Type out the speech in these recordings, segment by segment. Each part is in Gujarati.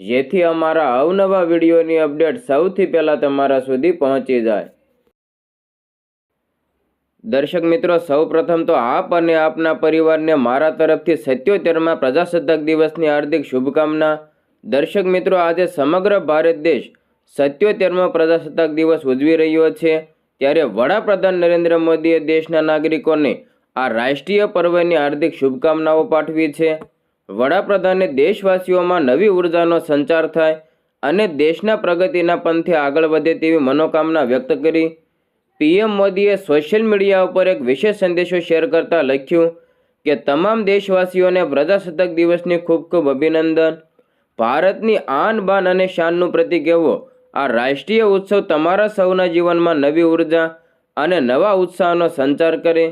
જેથી અમારા અવનવા વિડીયોની અપડેટ સૌથી પહેલાં તમારા સુધી પહોંચી જાય. દર્શક મિત્રો, સૌપ્રથમ તો આપ અને આપના પરિવારને મારા તરફથી સત્યોતેરમાં પ્રજાસત્તાક દિવસની હાર્દિક શુભકામના. દર્શક મિત્રો, આજે સમગ્ર ભારત દેશ સત્યોતેરમો પ્રજાસત્તાક દિવસ ઉજવી રહ્યો છે. ત્યારે વડાપ્રધાન નરેન્દ્ર મોદીએ દેશના નાગરિકોને આ રાષ્ટ્રીય પર્વની હાર્દિક શુભકામનાઓ પાઠવી છે. વડાપ્રધાને દેશવાસીઓમાં નવી ઉર્જાનો સંચાર થાય અને દેશના પ્રગતિના પંથે આગળ વધે તેવી મનોકામના વ્યક્ત કરી. પીએમ મોદીએ સોશિયલ મીડિયા ઉપર એક વિશેષ સંદેશો શેર કરતા લખ્યું કે, તમામ દેશવાસીઓને પ્રજાસત્તાક દિવસની ખૂબ ખૂબ અભિનંદન. ભારતની આન બાન અને શાનનું પ્રતિક એવો. આ રાષ્ટ્રીય ઉત્સવ તમારા સૌના જીવનમાં નવી ઊર્જા અને નવા ઉત્સાહનો સંચાર કરે.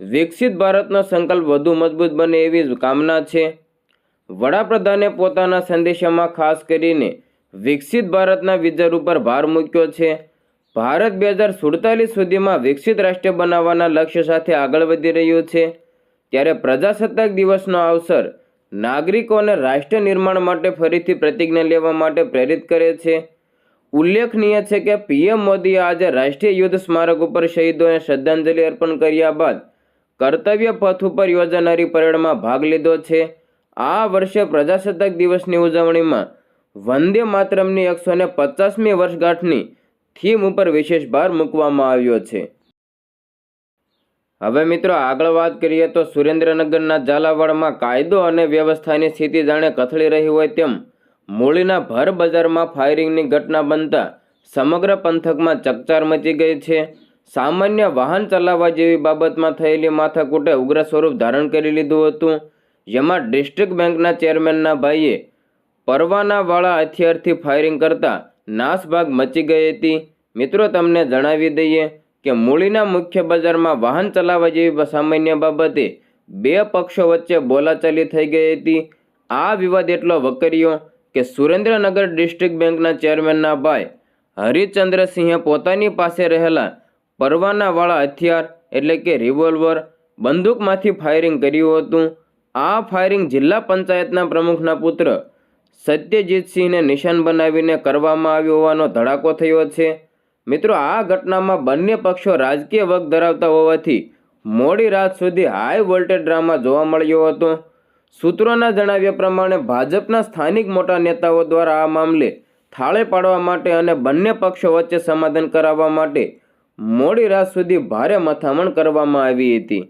વિકસિત ભારતનો સંકલ્પ વધુ મજબૂત બને એવી કામના છે. વડાપ્રધાને પોતાના સંદેશામાં ખાસ કરીને વિકસિત ભારતના વિચાર ઉપર ભાર મૂક્યો છે. ભારત બે હજાર સુડતાલીસ સુધીમાં વિકસિત રાષ્ટ્ર બનાવવાના લક્ષ્ય સાથે આગળ વધી રહ્યું છે. ત્યારે પ્રજાસત્તાક દિવસનો અવસર નાગરિકોને રાષ્ટ્ર નિર્માણ માટે ફરીથી પ્રતિજ્ઞા લેવા માટે પ્રેરિત કરે છે. ઉલ્લેખનીય છે કે પીએમ મોદીએ આજે રાષ્ટ્રીય યુદ્ધ સ્મારક ઉપર શહીદોને શ્રદ્ધાંજલિ અર્પણ કર્યા બાદ કર્તવ્ય પથ ઉપર યોજાનારી પરેડમાં ભાગ લીધો છે. આ વર્ષે પ્રજાસત્તાક દિવસની ઉજવણીમાં વંદે માતરમની એકસો ને પચાસમી વર્ષગાંઠની થીમ ઉપર વિશેષ ભાર મૂકવામાં આવ્યો છે. હવે મિત્રો આગળ વાત કરીએ તો સુરેન્દ્રનગરના ઝાલાવાડમાં કાયદો અને વ્યવસ્થાની સ્થિતિ જાણે કથળી રહી હોય તેમ મૂળીના ભર બજારમાં ફાયરિંગની ઘટના બનતા સમગ્ર પંથકમાં ચકચાર મચી ગઈ છે. સામાન્ય વાહન ચલાવવા જેવી બાબતમાં થયેલી માથાકૂટે ઉગ્ર સ્વરૂપ ધારણ કરી લીધું હતું. જેમાં ડિસ્ટ્રિક્ટ બેંકના ચેરમેનના ભાઈએ પરવાનાવાળા હથિયારથી ફાયરિંગ કરતા નાસભાગ મચી ગઈ હતી. મિત્રો, તમને જણાવી દઈએ કે મૂળીના મુખ્ય બજારમાં વાહન ચલાવવા જેવી સામાન્ય બાબતે બે પક્ષો વચ્ચે બોલાચાલી થઈ ગઈ હતી. આ વિવાદ એટલો વકર્યો કે સુરેન્દ્રનગર ડિસ્ટ્રિક્ટ બેંકના ચેરમેનના ભાઈ હરિચંદ્રસિંહે પોતાની પાસે રહેલા પરવાનાવાળા હથિયાર એટલે કે રિવોલ્વર બંદૂકમાંથી ફાયરિંગ કર્યું હતું. આ ફાયરિંગ જિલ્લા પંચાયતના પ્રમુખના પુત્ર સત્યજીતસિંહને નિશાન બનાવીને કરવામાં આવ્યો હોવાનો ધડાકો થયો છે. મિત્રો, આ ઘટનામાં બંને પક્ષો રાજકીય વગ ધરાવતા હોવાથી મોડી રાત સુધી હાઈ વોલ્ટેજ ડ્રામા જોવા મળ્યો હતો. સૂત્રોના જણાવ્યા પ્રમાણે, ભાજપના સ્થાનિક મોટા નેતાઓ દ્વારા આ મામલે થાળે પાડવા માટે અને બંને પક્ષો વચ્ચે સમાધાન કરાવવા માટે મોડી રાત સુધી ભારે મથામણ કરવામાં આવી હતી.